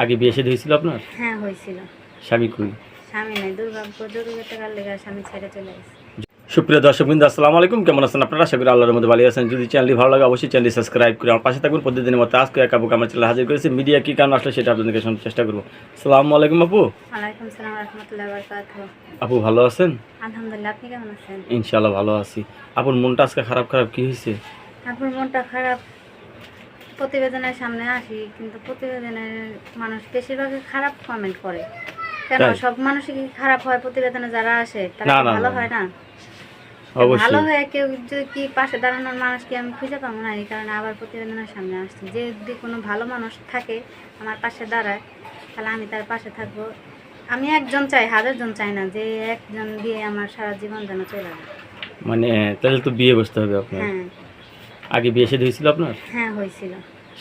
আগে বিয়ে শাদী হয়েছিল আপনার? হ্যাঁ হয়েছিল। স্বামী কই স্বামী নাই দুর্ভাগ্য দুর্গত টাকার লেগে স্বামী ছেড়ে চলে গেছে। সুপ্রিয় দর্শক বিন্দু আসসালামু আলাইকুম। কেমন আছেন আপনারা? আশা করি আল্লাহর মধ্যে ভালো আছেন। যদি চ্যানেলটি ভালো লাগে অবশ্যই চ্যানেলটি সাবস্ক্রাইব করে আমার পাশে থাকবেন প্রতিদিনের মতো আজকে এক আপুকে আমার চ্যানেল হাজির করেছি। মিডিয়া কী কারণ আসলে সেটা আপনাদেরকে শোনার চেষ্টা করব। আসসালামু আলাইকুম আপু। আপু ভালো আছেন? আলহামদুলিল্লাহ আপনি কেমন আছেন? ইনশাআল্লাহ ভালো আছি। আপুর মনটা আজকে খারাপ খারাপ কি হয়েছে? আপনার মনটা খারাপ প্রতিবেদনের সামনে আসি কিন্তু প্রতিবেদনের মানুষ বেশিরভাগই খারাপ কমেন্ট করে। কেন? সব মানুষই কি খারাপ হয় প্রতিবেদনে যারা আসে তারা ভালো হয় না? ভালো হয়ে কেউ যদি কি পাশে দাঁড়ানোর মানুষ কি আমি খুঁজে পাবো না? এই কারণে আবার প্রতিবেদনের সামনে আসছি। যে যদি কোনো ভালো মানুষ থাকে আমার পাশে দাঁড়ায় তাহলে আমি তার পাশে থাকব। আমি একজন চাই হাজার জন চাই না যে একজন দিয়ে আমার সারা জীবন যেন চলে যায়। মানে তাহলে তো বিয়ে বসতে হবে আপনার। হ্যাঁ। আগে বিয়ে শাদী হয়েছিল আপনার? হ্যাঁ হয়েছিল।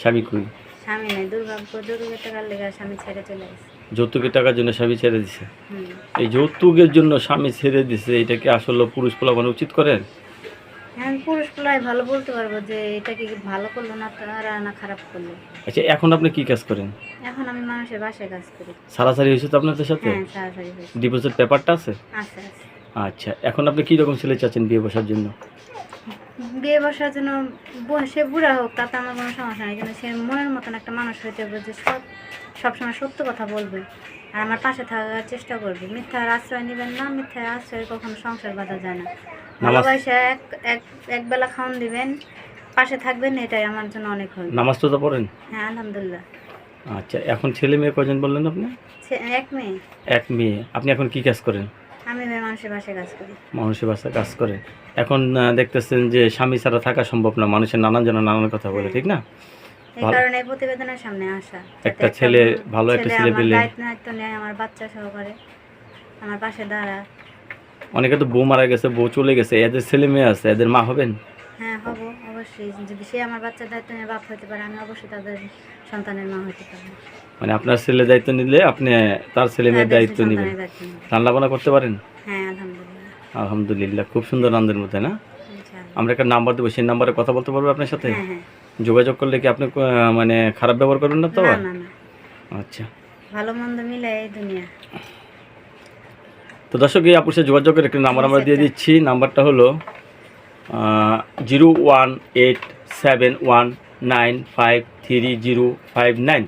স্বামী কই স্বামী নেই দুর্ভাগ্য দুর্গত টাকার লেগে স্বামী ছেড়ে চলে গেছে। যৌতুকের টাকার জন্য স্বামী ছেড়ে দিছে? এই যৌতুকের জন্য স্বামী ছেড়ে দিছে এটা কি আসলে পুরুষ পোলাপান উচিত করেন হ্যাঁ পুরুষ পোলাই ভালো বলতে পারব যে এটা কি ভালো করল না তারা না খারাপ করল? আচ্ছা এখন আপনি কি কাজ করেন? এখন আমি মানুষের বাসায় কাজ করি। সারাসারি হয়েছে তো আপনাদের সাথে? হ্যাঁ সারাসারি হয়েছে। ডিপোজিট পেপারটা আছে? আচ্ছা আচ্ছা আচ্ছা এখন আপনি কি রকম ছেলে চাচ্ছেন বিয়ে বসার জন্য? বিয়ে বসার জন্য সে বুড়া হোক তাতে আমার কোনো সমস্যা নেই। কিন্তু সে মনের মতন একটা মানুষ হইতে হবে যে সব সবসময় সত্য কথা বলবে আর আমার পাশে থাকার চেষ্টা করবে। মিথ্যার আশ্রয় নেবেন না মিথ্যার আশ্রয় কখনো সংসার বাঁধা যায় না। ভালোবাসা এক এক এক বেলা খাওয়ান দিবেন পাশে থাকবেন এটাই আমার জন্য অনেক হয় নামাজ তো পড়েন? হ্যাঁ আলহামদুলিল্লাহ। আচ্ছা এখন ছেলে মেয়ে কজন বললেন আপনি? এক মেয়ে। এক মেয়ে। আপনি এখন কি কাজ করেন? আমি মানুষের বাসায় কাজ করে। মানুষের বাসায় কাজ করেন এখন দেখতেছেন যে স্বামী ছাড়া থাকা সম্ভব না মানুষের নানান জন নানান কথা বলে ঠিক না? এই কারণে প্রতিবেদনের সামনে আসা। একটা ছেলে ভালো একটা ছেলে পেলে দায়িত্ব দায়িত্ব নেয় আমার বাচ্চা সহকারে আমার পাশে দাঁড়া অনেকে তো বউ মারা গেছে বউ চলে গেছে এদের ছেলে মেয়ে আছে এদের মা হবেন? হব অবশ্যই যদি সে আমার বাচ্চার দায়িত্ব নিয়ে বাপ হতে পারে আমি অবশ্যই তাদের সন্তানের মা হতে পারব। মানে আপনার ছেলে দায়িত্ব নিলে আপনি তার ছেলে মেয়ের দায়িত্ব নেবেন। সন্তানের দায়িত্ব রান্না বান্না করতে পারেন? হ্যাঁ আলহামদুলিল্লাহ। আলহামদুলিল্লাহ খুব সুন্দর আনন্দের মধ্যে না? আমরা একটা নাম্বার দেবো সেই নাম্বারে কথা বলতে পারব আপনার সাথে? হ্যাঁ হ্যাঁ। যোগাযোগ করলে কি আপনি মানে খারাপ ব্যবহার করবেন না তো আচ্ছা। ভালো মন্দ মিলে এই দুনিয়া। তো দর্শক এই আপুর সাথে যোগাযোগের একটা নাম্বার আমরা দিয়ে দিচ্ছি। নাম্বারটা হলো zero one eight seven one nine five three zero five nine.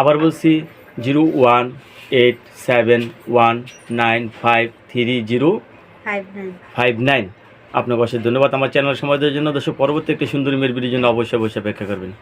আবার বলছি zero one eight seven one nine five three zero five nine. আপনাকে অশেষ ধন্যবাদ। আমার চ্যানেল সময় দেওয়ার জন্য দর্শক পরবর্তী একটি সুন্দর মেয়ের জন্য অবশ্যই অবশ্যই অপেক্ষা করবেন।